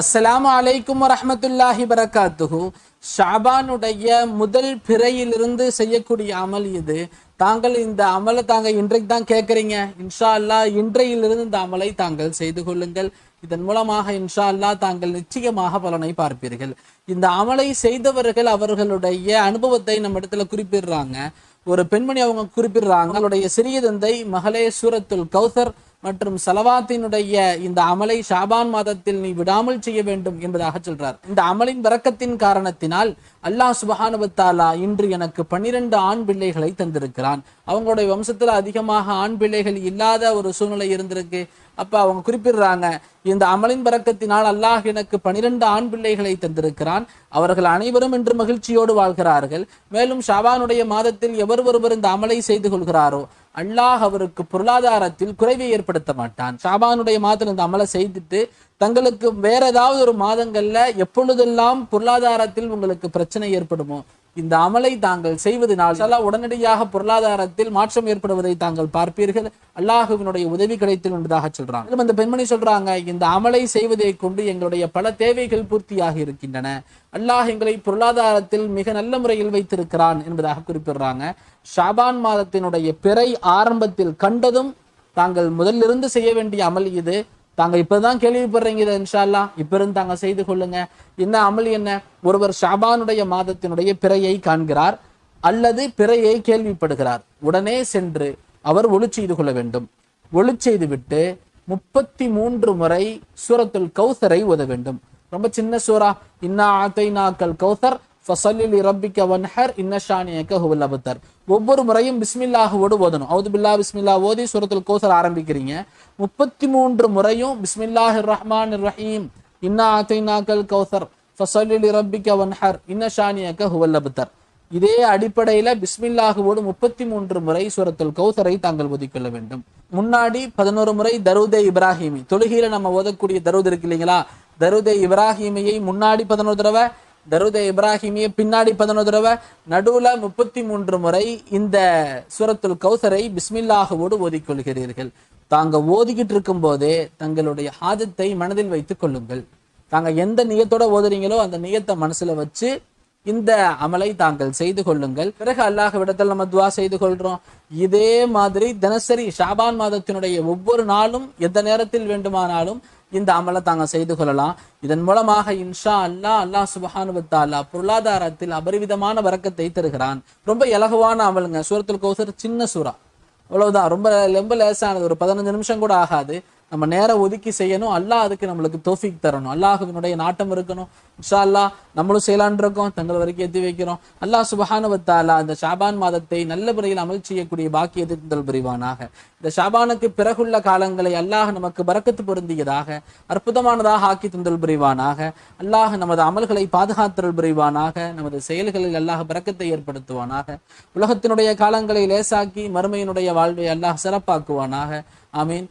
அஸ்ஸலாமு அலைக்கும் வரமத்துல்லாஹி பரக்காத்துஹு ஷாபானுடைய முதல் பிறையிலிருந்து செய்யக்கூடிய அமல் இது. தாங்கள் இந்த அமலை தாங்கள் இன்றைக்கு தான் கேட்குறீங்க. இன்ஷா அல்லாஹ் இன்றையிலிருந்து இந்த அமலை தாங்கள் செய்து கொள்ளுங்கள். இதன் மூலமாக இன்ஷா அல்லாஹ் தாங்கள் நிச்சயமாக பலனை பார்ப்பீர்கள். இந்த அமலை செய்தவர்கள் அவர்களுடைய அனுபவத்தை நம்ம இடத்துல குறிப்பிடுறாங்க. ஒரு பெண்மணி அவங்க குறிப்பிடுறாங்க. அவங்களுடைய சிறிய தந்தை மகளே சூரத்துல் கௌசர் மற்றும் சலவாத்தினுடைய இந்த அமலை ஷாபான் மாதத்தில் நீ விடாமல் செய்ய வேண்டும் என்பதாக சொல்றார். இந்த அமலின் பறக்கத்தின் காரணத்தினால் அல்லாஹ் சுபஹானுபத்தாலா இன்று எனக்கு பன்னிரண்டு ஆண் பிள்ளைகளை தந்திருக்கிறான். அவங்களுடைய வம்சத்துல அதிகமாக ஆண் பிள்ளைகள் இல்லாத ஒரு சூழ்நிலை இருந்திருக்கு. அப்ப அவங்க குறிப்பிடுறாங்க இந்த அமலின் பறக்கத்தினால் அல்லாஹ் எனக்கு பனிரெண்டு ஆண் பிள்ளைகளை தந்திருக்கிறான். அவர்கள் அனைவரும் இன்று மகிழ்ச்சியோடு வாழ்கிறார்கள். மேலும் ஷாபானுடைய மாதத்தில் எவர் ஒருவர் இந்த அமலை செய்து கொள்கிறாரோ அல்லாஹ் அவருக்கு பொருளாதாரத்தில் குறைவை ஏற்படுத்த மாட்டான். ஷாபானுடைய மாதம் இந்த அமலை செய்துட்டு தங்களுக்கு வேற ஏதாவது ஒரு மாதங்கள்ல எப்பொழுதெல்லாம் பொருளாதாரத்தில் உங்களுக்கு பிரச்சனை ஏற்படுமோ இந்த அமலை தாங்கள் செய்வதனால் சலா உடனடியாக பொருளாதாரத்தில் மாற்றம் ஏற்படுவதை தாங்கள் பார்ப்பீர்கள். அல்லாஹுவினுடைய உதவி கிடைத்தல் என்பதாக சொல்றாங்க. மேலும் அந்த பெண்மணி சொல்றாங்க இந்த அமலை செய்வதை கொண்டு எங்களுடைய பல தேவைகள் பூர்த்தியாக இருக்கின்றன. அல்லாஹ் எங்களை பொருளாதாரத்தில் மிக நல்ல முறையில் வைத்திருக்கிறான் என்பதாக குறிப்பிடுறாங்க. ஷாபான் மாதத்தினுடைய பிறை ஆரம்பத்தில் கண்டதும் தாங்கள் முதலிருந்து செய்ய வேண்டிய அமல் இது. தாங்க இப்பதான் கேள்விப்படுறீங்க இதை இன்ஷா இப்ப இருந்து தாங்க செய்து கொள்ளுங்க. என்ன அமல் என்ன? ஒருவர் ஷாபானுடைய மாதத்தினுடைய பிறையை காண்கிறார் அல்லது பிறையை கேள்விப்படுகிறார். உடனே சென்று அவர் ஒளி செய்து கொள்ள வேண்டும். ஒளி செய்து விட்டு முப்பத்தி மூன்று முறை சூரத்துல் கௌசரை ஓத வேண்டும். ரொம்ப சின்ன சூரா இன்னா ஆத்தைனாக்கல் கௌசர் ஃபசலில் ரப்பிக்க வன்ஹர் இன்னஷானியக்க ஹுவல் அபுத்தர். ஒவ்வொரு முறையும் பிஸ்மில்லாஹோடு ஓதணும். அவுது பில்லா பிஸ்மில்லா ஓதி சூரத்துல் கௌசர் ஆரம்பிக்கிறீங்க. முப்பத்தி மூன்று முறையும் பிஸ்மில்லாஹ் ரஹ்மான் ரஹீம். இன்னா ஆத்தைனாக்கல் கௌசர் ஃபசல்லில் ரப்பிக்க வன்ஹர் இன்னஷானியக்க இதே அடிப்படையில பிஸ்மில்லாஹுவோடு முப்பத்தி மூன்று முறை சூரத்துல் கௌசரை தாங்கள் ஒதுக்கொள்ள வேண்டும். முன்னாடி பதினோரு முறை தருதே இப்ராஹிமி. தொழுகையில நம்ம ஓதக்கூடிய தருது இருக்கு இல்லைங்களா? தருதே இப்ராஹிமியை முன்னாடி பதினோரு தடவை தருத இப்ராஹிமிய பின்னாடி பதினோரு தடவை நடுவுல முப்பத்தி மூன்று முறை இந்த சூரத்துல் கௌசரை பிஸ்மில்லாஹோடு ஓதிக்கொள்கிறீர்கள். தாங்க ஓதிக்கிட்டு இருக்கும் போதே தங்களுடைய ஹாஜத்தை மனதில் வைத்துக் கொள்ளுங்கள். தாங்க எந்த நியத்தோட ஓதுறீங்களோ அந்த நியத்தை மனசுல வச்சு இந்த அமலை தாங்கள் செய்து கொள்ளுங்கள். பிறகு அல்லாஹ் விடத்தில் நம்ம துவா செய்து கொள்றோம். இதே மாதிரி தினசரி ஷாபான் மாதத்தினுடைய ஒவ்வொரு நாளும் எந்த நேரத்தில் வேண்டுமானாலும் இந்த அமலை தாங்க செய்து கொள்ளலாம். இதன் மூலமாக இன்ஷா அல்லாஹ் அல்லா சுபஹானுவத்தாலா பொருளாதாரத்தில் அபரிவிதமான வரக்கத்தை தருகிறான். ரொம்ப இலகுவான அமலுங்க. சூரத்தில் கௌசர் சின்ன சூறா. அவ்வளவுதான். ரொம்ப ரொம்ப லேசானது. ஒரு பதினஞ்சு நிமிஷம் கூட ஆகாது. நம்ம நேரம் ஒதுக்கி செய்யணும். அல்லாஹ் அதுக்கு நம்மளுக்கு தோஃபிக் தரணும். அல்லாஹினுடைய நாட்டம் இருக்கணும். இன்ஷா அல்லாஹ் நம்மளும் செய்யலான் இருக்கோம். தங்கள் வரைக்கும் எத்தி வைக்கிறோம். அல்லாஹ் சுபஹானுவத்தாலா இந்த ஷாபான் மாதத்தை நல்ல முறையில் அமல் செய்யக்கூடிய பாக்கியத்தை தந்தல் புரிவானாக. இந்த ஷாபானுக்கு பிறகுள்ள காலங்களை அல்லாஹ் நமக்கு பறக்கத்து பொருந்தியதாக அற்புதமானதாக ஆக்கி தந்தல் புரிவானாக. அல்லாஹ் நமது அமல்களை பாதுகாத்தல் புரிவானாக. நமது செயல்களில் அல்லாஹ் பறக்கத்தை ஏற்படுத்துவானாக. உலகத்தினுடைய காலங்களை லேசாக்கி மறுமையினுடைய வாழ்வை அல்லாஹ் சிறப்பாக்குவானாக. ஆமீன்.